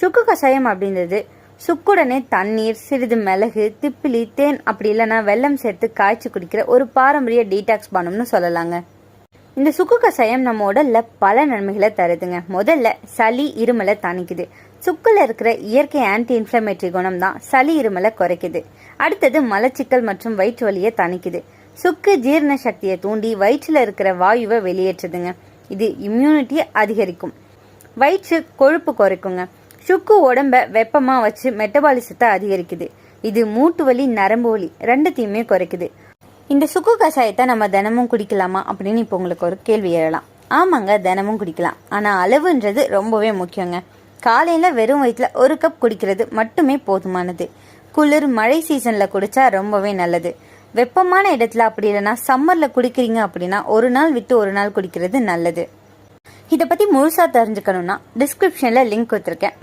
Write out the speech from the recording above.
சுக்கு கஷாயம் அப்படின்றது. சுக்குடனே தண்ணீர் சிறிது மிளகு திப்பிலி தேன் அப்படி இல்லைன்னா வெல்லம் சேர்த்து காய்ச்சி குடிக்கிற ஒரு பாரம்பரிய டீடாக்ஸ் பானம்னு சொல்லலாங்க. இந்த சுக்கு கஷாயம் நம்ம உடல்ல பல நன்மைகளை தருதுங்க. முதல்ல சளி இருமலை தணிக்குது சுக்குல இருக்கிற இயற்கை ஆன்டி இன்ஃப்ளமேட்டரி குணம் தான் சளி இருமலை குறைக்குது. அடுத்தது மலச்சிக்கல் மற்றும் வயிற்று வலியை தணிக்குது சுக்கு ஜீரண சக்தியை தூண்டி வயிற்றுல இருக்கிற வாயுவை வெளியேற்றுதுங்க. இது இம்யூனிட்டியை அதிகரிக்கும். வயிற்று கொழுப்பு குறைக்குங்க. சுக்கு உடம்ப வெப்பமாக வச்சு மெட்டபாலிசத்தை அதிகரிக்குது. இது மூட்டு வலி நரம்பு வலி ரெண்டுத்தையுமே குறைக்குது. இந்த சுக்கு கஷாயத்தை நம்ம தினமும் குடிக்கலாமா அப்படின்னு இப்போ உங்களுக்கு ஒரு கேள்வி எழலாம் ஆமாங்க தினமும் குடிக்கலாம். ஆனால் அளவுன்றது ரொம்பவே முக்கியங்க. காலையில் வெறும் வயிற்றில் ஒரு கப் குடிக்கிறது மட்டுமே போதுமானது. குளிர் மழை சீசனில் குடித்தா ரொம்பவே நல்லது. வெப்பமான இடத்துல அப்படி இல்லைன்னா சம்மரில் குடிக்கிறீங்க அப்படின்னா ஒரு நாள் விட்டு ஒரு நாள் குடிக்கிறது நல்லது. இதை பற்றி முழுசாக தெரிஞ்சுக்கணும்னா டிஸ்கிரிப்ஷனில் லிங்க் கொடுத்துருக்கேன்.